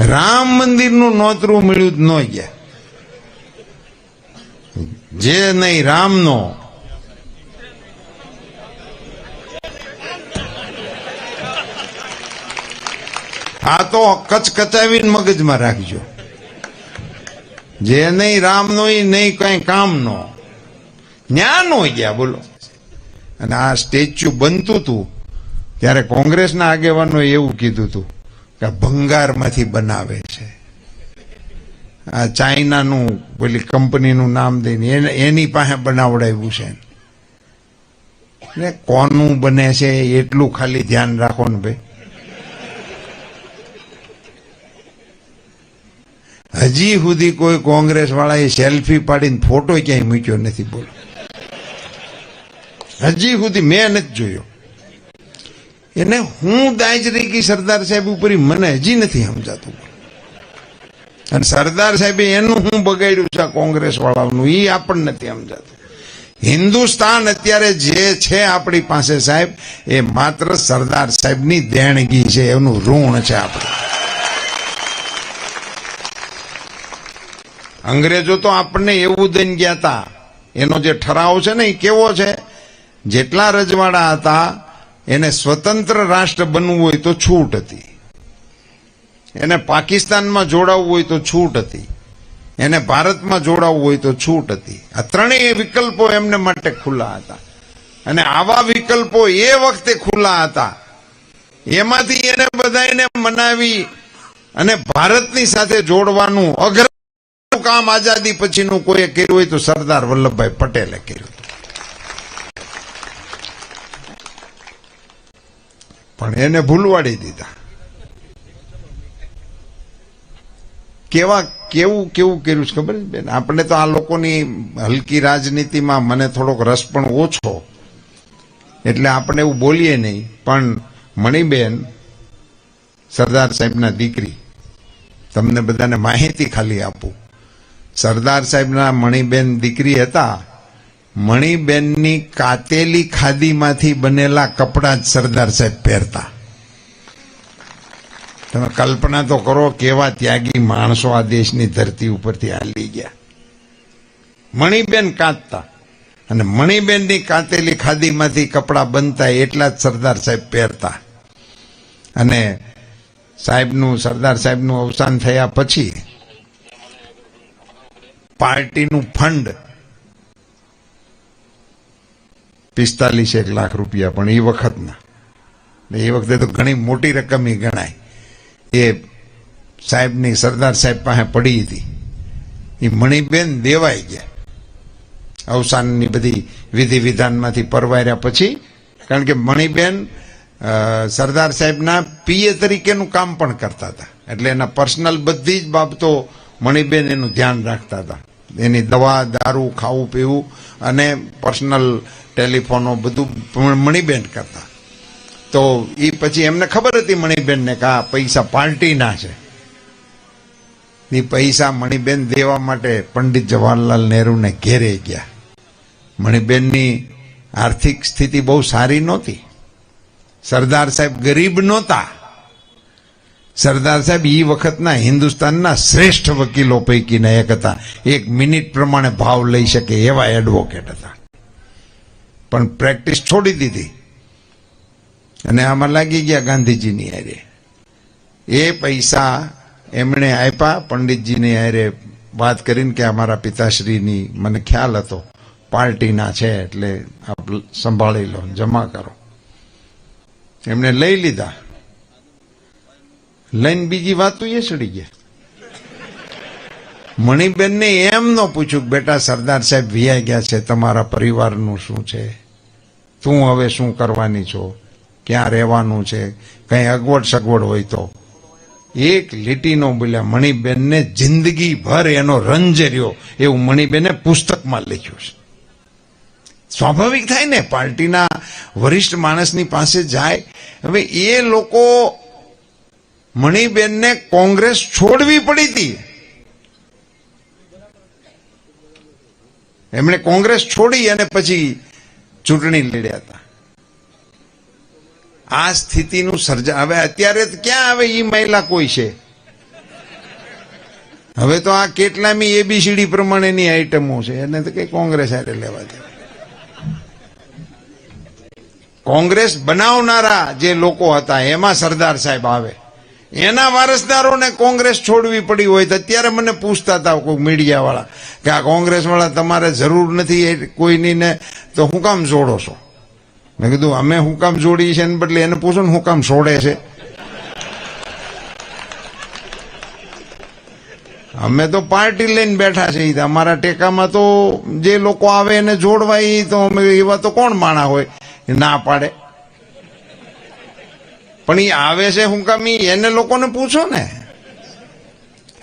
રામ મંદિરનું નોતરું મળ્યું ન ગયા. જે નહીં રામનો. આ તો કચકચાવીને મગજમાં રાખજો. જે નહીં રામનો એ નહીં કઈ કામનો. ન્યાનો ગયા, બોલો. અને આ સ્ટેચ્યુ બનતું હતું ત્યારે કોંગ્રેસના આગેવાનોએ એવું કીધું હતું કે ભંગારમાંથી બનાવે છે. આ ચાઇનાનું પેલી કંપનીનું નામ દઈને એની પાસે બનાવડાવ્યું છે ને કોનું બને છે એટલું ખાલી ધ્યાન રાખો ને ભાઈ. હજી સુધી કોઈ કોંગ્રેસ વાળાએ સેલ્ફી પાડીને ફોટો ક્યાંય મૂક્યો નથી બોલો. હજી સુધી મેં નથી જોયો. એને હું દાજરી કી સરદાર સાહેબ ઉપર મને હજી નથી સમજાતું. અને સરદાર સાહેબે એનું હું બગાડ્યું છે કોંગ્રેસ વાળાનું એ આપણને નથી સમજાતું. હિન્દુસ્તાન અત્યારે જે છે આપણી પાસે સાહેબ, એ માત્ર સરદાર સાહેબની દેણગી છે, એનું ઋણ છે આપણે. અંગ્રેજો તો આપણને એવું દઈને ગયા હતા એનો જે ઠરાવ છે ને એ કેવો છે? જેટલા રજવાડા હતા એને સ્વતંત્ર રાષ્ટ્ર બનવું હોય તો છૂટ હતી. એને પાકિસ્તાનમાં જોડાવવું હોય તો છૂટ હતી. એને ભારતમાં જોડાવવું હોય તો છૂટ હતી. આ ત્રણેય વિકલ્પો એમને માટે ખુલ્લા હતા. અને આવા વિકલ્પો એ વખતે ખુલ્લા હતા. એમાંથી એને બધાને મનાવી અને ભારતની સાથે જોડવાનું અઘરું કામ આઝાદી પછીનું કોઈએ કર્યું હોય તો સરદાર વલ્લભભાઈ પટેલે કર્યું પણ એને ભૂલવાડી દીધા. કેવા કેવું કેવું કર્યું છે ખબર બેન? આપણે તો આ લોકોની હલકી રાજનીતિમાં મને થોડોક રસ પણ ઓછો. એટલે આપણે એવું બોલીએ નહીં, પણ મણિબેન સરદાર સાહેબના દીકરી, તમને બધાને માહિતી ખાલી આપું. સરદાર સાહેબના મણિબેન દીકરી હતા મણિબેનની કાતેલી ખાદીમાંથી બનેલા કપડાં જ સરદાર સાહેબ પહેરતા. તમે કલ્પના તો કરો કેવા ત્યાગી માણસો આ દેશની ધરતી ઉપરથી હાલી ગયા. મણિબેન કાંતતા અને મણિબેનની કાતેલી ખાદીમાંથી કપડાં બનતા એટલા જ સરદાર સાહેબ પહેરતા. અને સાહેબનું, સરદાર સાહેબનું અવસાન થયા પછી પાર્ટીનું ફંડ પિસ્તાલીસ એક લાખ રૂપિયા, પણ એ વખતના. એ વખતે તો ઘણી મોટી રકમ એ ગણાય. એ સાહેબની, સરદાર સાહેબ પાસે પડી હતી. એ મણિબેન દેવાઈ ગયા. અવસાનની બધી વિધિ વિધાનમાંથી પરવાર્યા પછી, કારણ કે મણિબેન સરદાર સાહેબના પીએ તરીકેનું કામ પણ કરતા હતા. એટલે એના પર્સનલ બધી જ બાબતો મણિબેન એનું ધ્યાન રાખતા હતા. એની દવા, દારૂ, ખાવું, પીવું અને પર્સનલ ટેલિફોનો બધું મણિબેન કરતા. તો એ પછી એમને ખબર હતી મણિબેનને કે આ પૈસા પાર્ટીના છે. એ પૈસા મણિબેન દેવા માટે પંડિત જવાહરલાલ નહેરુને ઘેરે ગયા. મણિબેનની આર્થિક સ્થિતિ બહુ સારી નહોતી. સરદાર સાહેબ ગરીબ નહોતા. સરદાર સાહેબ એ વખતના હિન્દુસ્તાનના શ્રેષ્ઠ વકીલો પૈકીના એક હતા. એક મિનિટ પ્રમાણે ભાવ લઈ શકે એવા એડવોકેટ હતા. પણ પ્રેક્ટિસ છોડી દીધી. અને આમાં લાગી ગયા ગાંધીજીની હારે. એ પૈસા એમણે આપ્યા, પંડિતજીની હારે વાત કરીને કે અમારા પિતાશ્રીની મને ખ્યાલ હતો, પાર્ટીના છે એટલે આપ સંભાળી લો, જમા કરો. એમણે લઈ લીધા. લઈને બીજી વાતો એ ચડી ગયા. મણિબેનને એમ ન પૂછ્યું કે બેટા સરદાર સાહેબ વિયા ગયા છે, તમારા પરિવારનું શું છે? તું હવે શું કરવાની છો? ક્યાં રહેવાનું છે? કઈ અગવડ સગવડ હોય તો. એક લીટીનો બોલ્યા. મણિબેનને જિંદગી ભર એનો રંજ રહ્યો. એવું મણિબેને પુસ્તકમાં લખ્યું છે. સ્વાભાવિક થાય ને, પાર્ટીના વરિષ્ઠ માણસની પાસે જાય. હવે એ લોકો મણિબેનને કોંગ્રેસ છોડવી પડી હતી. એમણે કોંગ્રેસ છોડી અને પછી ચૂંટણી લડ્યા હતા. આ સ્થિતિનું સર્જા હવે અત્યારે ક્યાં આવે એ મહિલા કોઈ છે? હવે તો આ કેટલામી એબીસીડી પ્રમાણેની આઈટમો છે, એને તો કઈ કોંગ્રેસ આરે લેવા દે કોંગ્રેસ બનાવનારા જે લોકો હતા, એમાં સરદાર સાહેબ આવે. એના વારસદારોને કોંગ્રેસ છોડવી પડી હોય તો અત્યારે મને પૂછતા હતા કોઈ મીડિયા વાળા કે આ કોંગ્રેસ વાળા તમારે જરૂર નથી કોઈની ને, તો હું કામ જોડો છો? મેં કીધું, અમે હું કામ જોડી છે એને બદલે એને પૂછો ને હું કામ છોડે છે? અમે તો પાર્ટી લઈને બેઠા છે અમારા ટેકામાં તો જે લોકો આવે એને જોડવા તો અમે એવા તો કોણ માણા હોય? ના પાડે. પણ એ આવે છે હું કામ એને લોકોને પૂછો ને.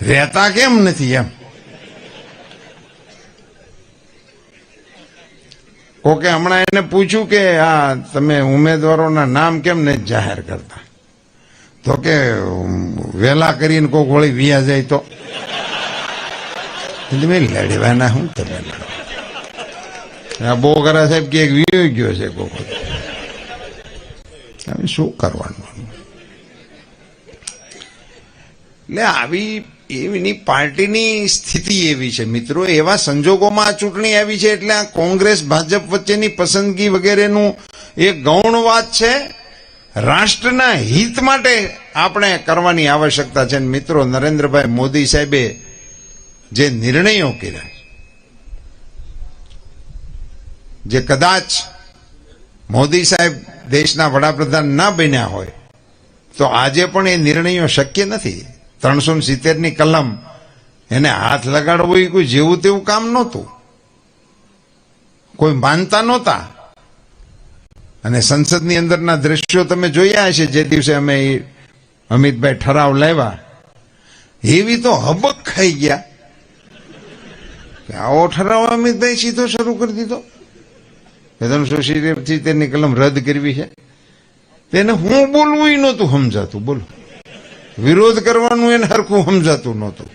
રહેતા કેમ નથી એમ? ઓકે, હમણાં એને પૂછ્યું કે આ તમે ઉમેદવારોના નામ કેમ નથી જાહેર કરતા? તો કે, વેલા કરીને કોક વળી વિયા જાય તો. તમે લડવાના હું તમે લડો? આ બોગરા સાહેબ કે એક વિયો ગયો છે કોક હવે શું કરવાનું એટલે આવી એની પાર્ટીની સ્થિતિ એવી છે. મિત્રો, એવા સંજોગોમાં ચૂંટણી આવી છે એટલે આ કોંગ્રેસ, ભાજપ વચ્ચેની પસંદગી વગેરેનું એ ગૌણ વાત છે. રાષ્ટ્રના હિત માટે આપણે કરવાની આવશ્યકતા છે. મિત્રો, નરેન્દ્રભાઈ મોદી સાહેબે જે નિર્ણયો કર્યા, જે કદાચ મોદી સાહેબ દેશના વડાપ્રધાન ના બન્યા હોય, તો આજે પણ એ નિર્ણયો શક્ય નથી. ત્રણસો સિત્તેરની કલમ, એને હાથ લગાડવો એ કોઈ જેવું તેવું કામ નહોતું. કોઈ માનતા નહોતા. અને સંસદની અંદરના દ્રશ્યો તમે જોયા હશે જે દિવસે અમે અમિતભાઈ ઠરાવ લાવ્યા. એવી તો હબક ખાઈ ગયા. આવો ઠરાવ અમિતભાઈ સીધો શરૂ કરી દીધો. કે ત્રણસો તેની કલમ રદ કરવી છે? તેને હું બોલવું નહોતું સમજાતું, બોલો. વિરોધ કરવાનું એને હરખું સમજાતું નહોતું.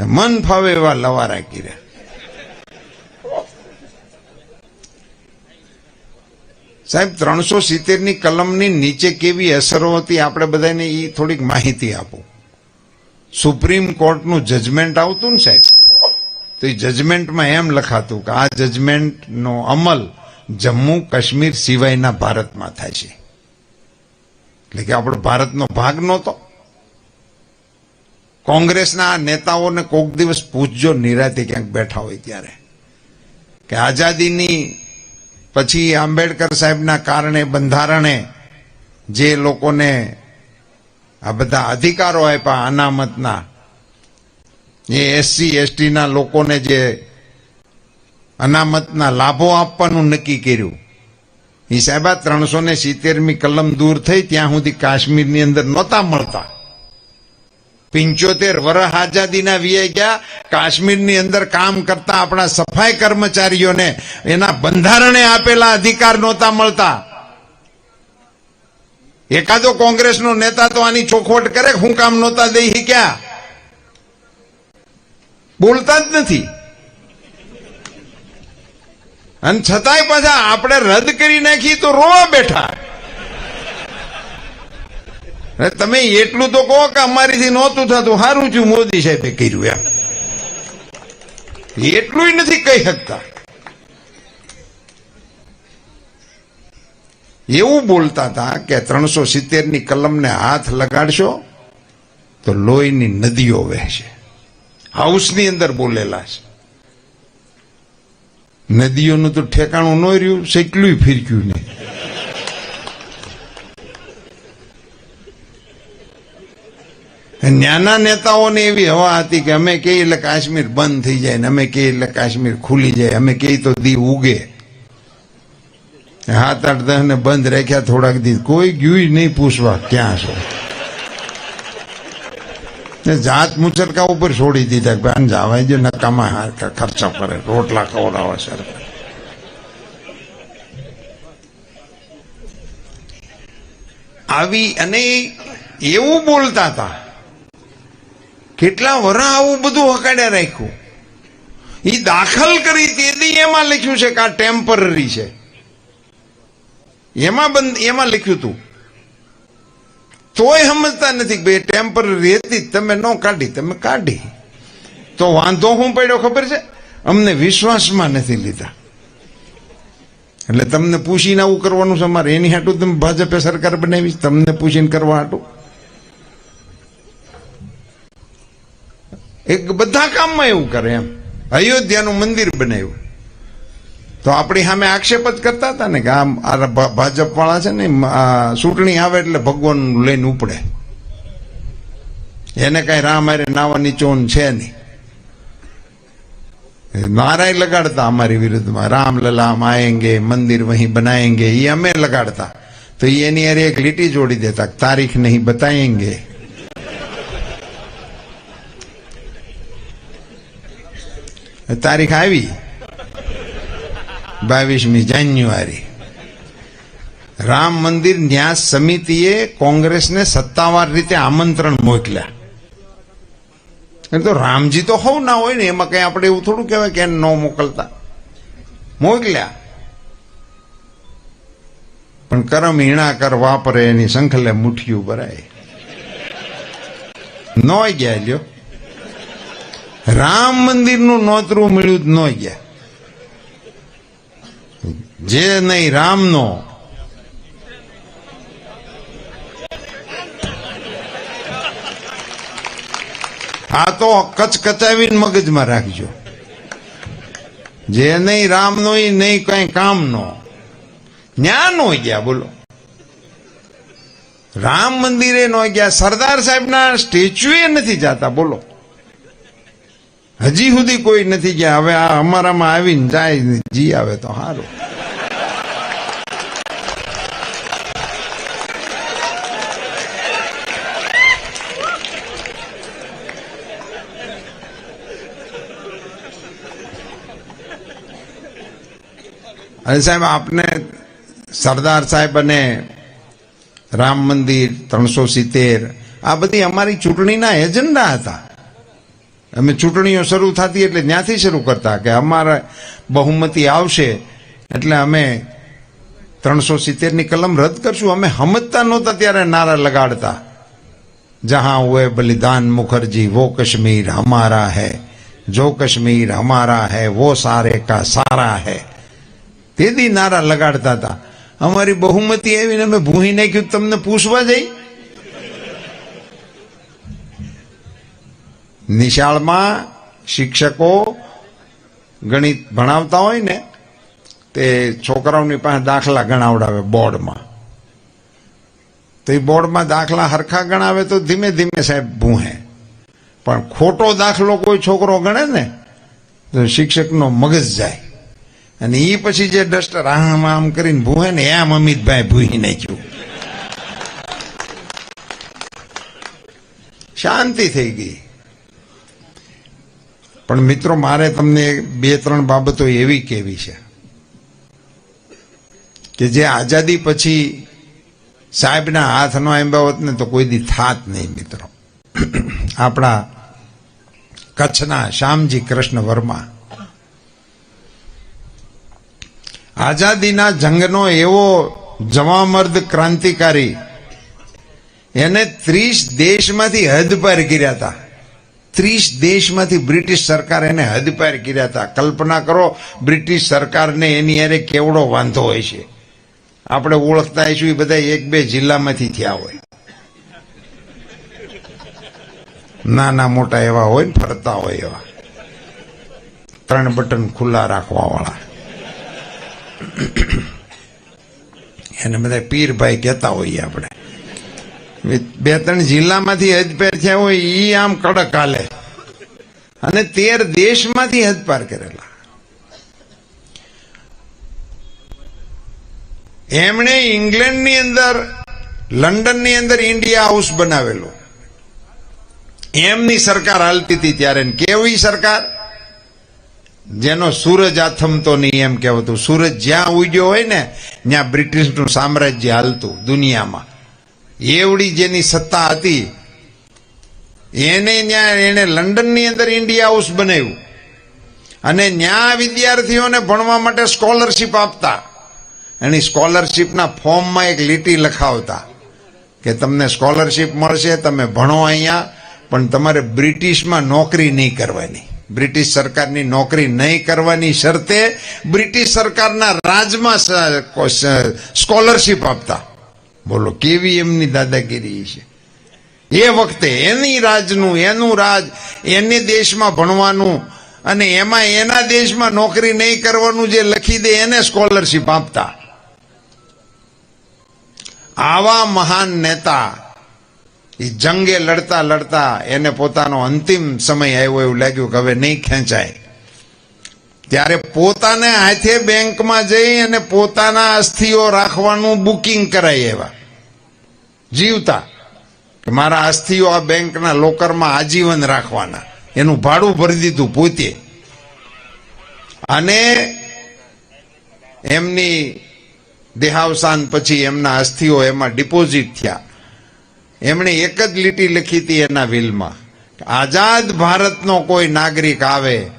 મન ફાવે એવા લવારા કર્યા. સાહેબ, ત્રણસો સિત્તેરની કલમની નીચે કેવી અસરો હતી આપણે બધાને એ થોડીક માહિતી આપો. સુપ્રીમ કોર્ટનું જજમેન્ટ આવતું ને સાહેબ? તો એ જજમેન્ટમાં એમ લખાતું કે આ જજમેન્ટનો અમલ જમ્મુ કાશ્મીર સિવાયના ભારતમાં થાય છે. એટલે કે આપણો ભારતનો ભાગ નહોતો. કોંગ્રેસના આ નેતાઓને કોક દિવસ પૂછજો નિરાતે ક્યાંક બેઠા હોય ત્યારે. કે આઝાદીની પછી આંબેડકર સાહેબના કારણે બંધારણે જે લોકોને આ બધા અધિકારો આપ્યા અનામતના એ એસસી એસટીના લોકોને જે અનામતના લાભો આપવાનું નક્કી કર્યું. એ સાહેબા ત્રણસો ને સિત્તેરમી કલમ દૂર થઈ ત્યાં સુધી કાશ્મીરની અંદર નહોતા મળતા. પિંચોતેર વર્ષ આઝાદીના વીએ ગયા, કાશ્મીરની અંદર કામ કરતા આપણા સફાઈ કર્મચારીઓને એના બંધારણે આપેલા અધિકાર નહોતા મળતા. એકાદો કોંગ્રેસનો નેતા તો આની ચોખવટ કરે હું કામ નહોતા દઈ ક્યાં બોલતા જ નથી. અને છતાંય પાછા આપણે રદ કરી નાખી તો રોવા બેઠા. તમે એટલું તો કહો કે અમારીથી નહોતું થતું. સારું થયું મોદી સાહેબે કર્યું એમ. એટલું નથી કહી શકતા. એવું બોલતા હતા કે ત્રણસો સિત્તેરની કલમને હાથ લગાડશો તો લોહીની નદીઓ વહેશે. હાઉસની અંદર બોલેલા છે. નદીઓનું તો ઠેકાણું ન રહ્યું સેટલું ફિરક્યું નહીં. નાના નેતાઓને એવી હવા હતી કે અમે કહીએ એટલે કાશ્મીર બંધ થઈ જાય ને અમે કહીએ એટલે કાશ્મીર ખુલી જાય, અમે કહીએ તો દી ઉગે. હાથ આઠ દસ ને બંધ રાખ્યા થોડાક દી કોઈ ગયું નહીં પૂછવા ક્યાં છો. જાત મુચરકા ઉપર છોડી દીધા કે આને જવાય જો નકામા ખર્ચા કરે, રોટલા ખવડાવે સર આવી અને એવું બોલતા હતા. કેટલા વરા આવું બધું હકાડ્યા રાખ્યું. એ દાખલ કરી તેથી એમાં લખ્યું છે કે આ ટેમ્પરરી છે. એમાં બંધ એમાં લખ્યું હતું. તોય સમજતા નથી ભાઈ ટેમ્પરરી હતી, તમે ન કાઢી, તમે કાઢી. તો વાંધો શું પડ્યો ખબર છે? અમને વિશ્વાસમાં નથી લીધા. એટલે તમને પૂછીને આવું કરવાનું છે અમારે? એની હાટું તમે ભાજપે સરકાર બનાવી, તમને પૂછીને કરવા હાટું? એક બધા કામમાં એવું કરે એમ. અયોધ્યાનું મંદિર બનાવ્યું. તો આપણી સામે આક્ષેપ જ કરતા હતા ને કે આમ આ ભાજપ વાળા છે ને ચૂંટણી આવે એટલે ભગવાન લઈને ઉપડે. એને કઈ રામ હારે નાવાની ચોન છે નહીં. નારાય લગાડતા અમારી વિરુદ્ધમાં. રામ લલામ આયેંગે, મંદિર વહી બનાએંગે એ અમે લગાડતા. તો એની અરે એક લીટી જોડી દેતા તારીખ નહીં બતાયેંગે. તારીખ આવી. બાવીસમી જાન્યુઆરી. રામ મંદિર ન્યાસ સમિતિએ કોંગ્રેસને સત્તાવાર રીતે આમંત્રણ મોકલ્યા. એટલે તો રામજી તો હોવ ના હોય ને, એમાં કઈ આપણે એવું થોડું કહેવાય કે ન મોકલતા. મોકલ્યા. પણ કરમ કર વાપરે, એની સંખલે મુઠિયું ભરાય. ન ગયા લ્યો. રામ મંદિરનું નોતરું મળ્યું જ ન ગયા. જે નહીં, રામનો. આ તો કચકચાવીને મગજમાં રાખજો. જે નહીં, રામનો એ નહીં, કઈ કામનો. જ્ઞાન હોય ગયા, બોલો. રામ મંદિરે નો ગયા. સરદાર સાહેબના સ્ટેચ્યુએ નથી જાતા, બોલો. હજી સુધી કોઈ નથી ગયા. હવે આ અમારામાં આવીને જાય જી આવે તો સારું અને સાહેબ, આપને સરદાર સાહેબ અને રામ મંદિર ત્રણસો સિત્તેર, આ બધી અમારી ચૂંટણીના એજન્ડા હતા. અમે ચૂંટણીઓ શરૂ થતી એટલે ત્યાંથી શરૂ કરતા કે અમારા બહુમતી આવશે એટલે અમે ત્રણસો સિત્તેરની કલમ રદ કરશું. અમે સમજતા નહોતા ત્યારે નારા લગાડતા. જહાં હુએ બલિદાન મુખર્જી, વો કશ્મીર હમારા હૈ, જો કશ્મીર હમારા હૈ, વો સારે કા સારા હૈ. તેથી નારા લગાડતા હતા. અમારી બહુમતી આવીને અમે ભૂહી નાખ્યું, તમને પૂછવા જઈ? નિશાળમાં શિક્ષકો ગણિત ભણાવતા હોય ને, તે છોકરાઓની પાસે દાખલા ગણાવડાવે બોર્ડમાં. તો એ બોર્ડમાં દાખલા હરખા ગણાવે તો ધીમે ધીમે સાહેબ ભૂહે. પણ ખોટો દાખલો કોઈ છોકરો ગણે ને, તો શિક્ષકનો મગજ જાય. અને એ પછી જે ડસ્ટર આમ આમ કરીને ભૂહે ને એમ અમિતભાઈ ભૂહી નાખ્યું. શાંતિ થઈ ગઈ. પણ મિત્રો, મારે તમને બે ત્રણ બાબતો એવી કેવી છે કે જે આઝાદી પછી સાહેબના હાથ નો આંબ્યા હોત ને તો કોઈ દી થાત નહીં મિત્રો. આપણા કચ્છના શ્યામજી કૃષ્ણ વર્મા આઝાદીના જંગનો એવો જવામર્દ ક્રાંતિકારી. એને ત્રીસ દેશમાંથી હદ હદપાર કર્યા હતા. ત્રીસ દેશમાંથી બ્રિટિશ સરકાર એને હદપાર કર્યા હતા. કલ્પના કરો, બ્રિટિશ સરકારને એની અરે કેવડો વાંધો હોય છે. આપણે ઓળખતા છું એ બધા એક બે જિલ્લામાંથી થયા હોય. નાના મોટા એવા હોય ને ફરતા હોય એવા. ત્રણ બટન ખુલ્લા રાખવા વાળા એને બધા પીરભાઈ કહેતા હોઈએ આપણે. બે ત્રણ જિલ્લામાંથી હજપેર થયા હોય એ આમ કડક હાલે. અને તેર દેશમાંથી હદપાર કરેલા. એમણે ઇંગ્લેન્ડની અંદર, લંડનની અંદર ઇન્ડિયા હાઉસ બનાવેલું. એમની સરકાર હાલતી હતી ત્યારે કેવી સરકાર? જેનો સૂરજ આથમતો નહીં એમ કહેવાતું. સૂરજ જ્યાં ઉગ્યો હોય ને, ત્યાં બ્રિટિશનું સામ્રાજ્ય હાલતું દુનિયામાં. એવડી જેની સત્તા હતી, એને ત્યાં એને લંડનની અંદર ઇન્ડિયા હાઉસ બનાવ્યું. અને ત્યાં વિદ્યાર્થીઓને ભણવા માટે સ્કોલરશીપ આપતા. એની સ્કોલરશીપના ફોર્મમાં એક લીટી લખાવતા કે તમને સ્કોલરશિપ મળશે, તમે ભણો અહીંયા, પણ તમારે બ્રિટિશમાં નોકરી નહીં કરવાની. બ્રિટિશ સરકારની નોકરી નહીં કરવાની શરતે બ્રિટિશ સરકારના રાજમાં સ્કોલરશીપ આપતા. બોલો, કેવી એમની દાદાગીરી છે? એ વખતે એની રાજનું, એનું રાજ, એને દેશમાં ભણવાનું અને એમાં એના દેશમાં નોકરી નહીં કરવાનું જે લખી દે, એને સ્કોલરશિપ આપતા. આવા મહાન નેતા એ જંગે લડતા લડતા એને પોતાનો અંતિમ સમય આવ્યો એવું લાગ્યું કે હવે નહીં ખેંચાય. ત્યારે પોતાને હાથે બેંકમાં જઈ અને પોતાના અસ્થિઓ રાખવાનું બુકિંગ કરાય એવા. જીવતા. કે મારા અસ્થિઓ આ બેંકના લોકરમાં આજીવન રાખવાના. એનું ભાડું ભરી દીધું પોતે. અને એમની દેહાવસાન પછી એમના અસ્થિઓ એમાં ડિપોઝિટ થયા. એમણે એક જ લીટી લખી હતી એના વિલમાં આઝાદ ભારતનો કોઈ નાગરિક આવે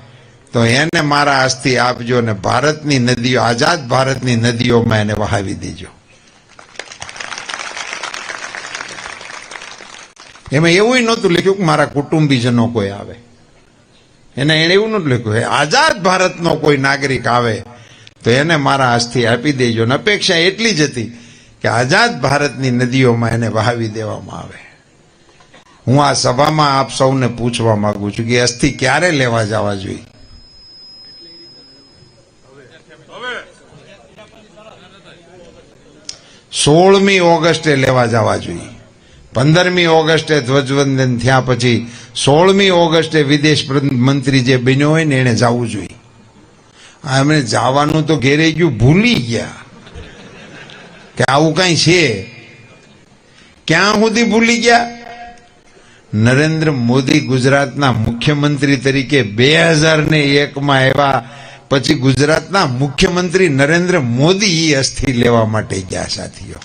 તો એને મારા અસ્થિ આપજો ને ભારતની નદીઓ, આઝાદ ભારતની નદીઓમાં એને વહાવી દેજો. એમાં એવું નહોતું લખ્યું કે મારા કુટુંબીજનો કોઈ આવે. એને એને એવું નહોતું લખ્યું આઝાદ ભારતનો કોઈ નાગરિક આવે તો એને મારા અસ્થિ આપી દેજો. ને અપેક્ષા એટલી જ હતી કે આઝાદ ભારતની નદીઓમાં એને વહાવી દેવામાં આવે. હું આ સભામાં આપ સૌને પૂછવા માંગુ છું કે અસ્થિ ક્યારે લેવા જવા જોઈએ? સોળમી ઓગસ્ટે લેવા જવા જોઈએ. પંદરમી ઓગસ્ટે ધ્વજવંદન થયા પછી સોળમી ઓગસ્ટે વિદેશ મંત્રી જે બન્યો હોય ને એને જવું જોઈએ. આ એમણે જવાનું તો ઘેરે ગયું, ભૂલી ગયા. કે આવું કઈ છે? ક્યાં સુધી ભૂલી ગયા? નરેન્દ્ર મોદી ગુજરાતના મુખ્યમંત્રી તરીકે બે હજાર ને એકમાં આવ્યા, પછી ગુજરાતના મુખ્યમંત્રી નરેન્દ્ર મોદી અસ્થિ લેવા માટે ગયા, સાથીઓ.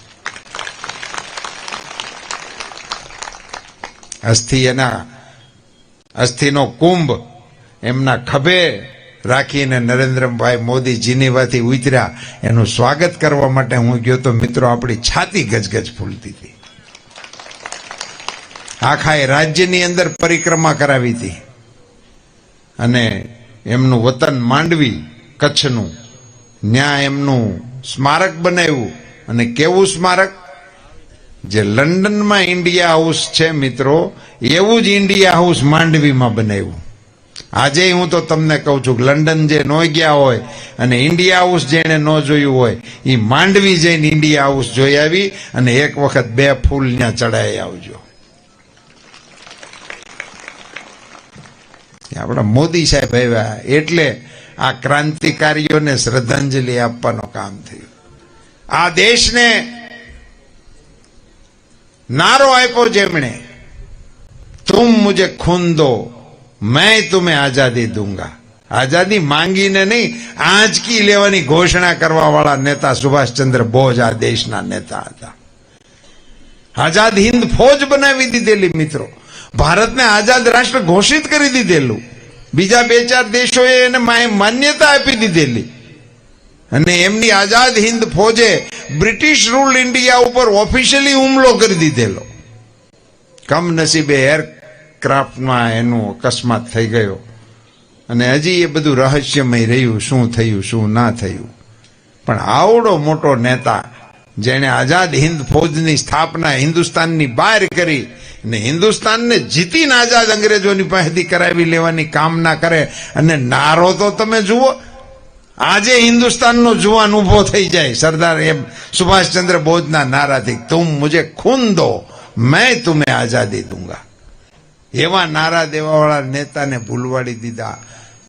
અસ્થિ એના, અસ્થિનો કુંભ, એમના ખભે રાખીને નરેન્દ્રભાઈ મોદી જીનીવાથી ઉતર્યા. એનું સ્વાગત કરવા માટે હું ગયો તો મિત્રો આપણી છાતી ગજગજ ફૂલતી હતી. આખા એ રાજ્યની અંદર પરિક્રમા કરાવી હતી. અને એમનું વતન માંડવી કચ્છનું. ત્યાં એમનું સ્મારક બનાવ્યું. અને કેવું સ્મારક? જે લંડનમાં ઇન્ડિયા હાઉસ છે મિત્રો, એવું જ ઇન્ડિયા હાઉસ માંડવીમાં બનાવ્યું. આજે હું તો તમને કહું છું લંડન જે નો ગયા હોય અને ઇન્ડિયા હાઉસ જેને ન જોયું હોય એ માંડવી જઈને ઇન્ડિયા હાઉસ જોઈ આવી અને એક વખત બે ફૂલ ત્યાં ચડાઈ આવજો. આપણા મોદી સાહેબ આવ્યા એટલે આ ક્રાંતિકારીઓને શ્રદ્ધાંજલિ આપવાનું કામ થયું. આ દેશને નારો આપ્યો જેમણે, તુમ મુજે ખૂન દો મેં તુમે આઝાદી દૂંગા આઝાદી માંગીને નહીં આંચકી લેવાની ઘોષણા કરવા વાળા નેતા સુભાષચંદ્ર બોઝ આ દેશના નેતા હતા આઝાદ હિન્દ ફોજ બનાવી દીધેલી મિત્રો ભારતને આઝાદ રાષ્ટ્ર ઘોષિત કરી દીધેલું બીજા બે ચાર દેશોએ એને માન્યતા આપી દીધેલી અને એમની આઝાદ હિન્દ ફોજે બ્રિટિશ રૂલ ઇન્ડિયા ઉપર ઓફિશિયલી હુમલો કરી દીધેલો કમનસીબે એરક્રાફ્ટમાં એનું અકસ્માત થઈ ગયો. અને હજી એ બધું રહસ્યમય રહ્યું, શું થયું, શું ના થયું. પણ આવડો મોટો નેતા, જેણે આઝાદ હિન્દ ફૌજની સ્થાપના હિન્દુસ્તાનની બહાર કરી ને હિન્દુસ્તાનને જીતીને આઝાદ અંગ્રેજોની પાસેથી કરાવી લેવાની કામના કરે, અને નારો તો તમે જુઓ, આજે હિન્દુસ્તાનનો જુવાન ઊભો થઈ જાય. સરદાર એમ સુભાષચંદ્ર બોઝના નારાથી તું મુજે ખૂન દો, મેં તુમે આઝાદી દૂંગા. એવા નારા દેવાવાળા નેતાને ભૂલવાડી દીધા.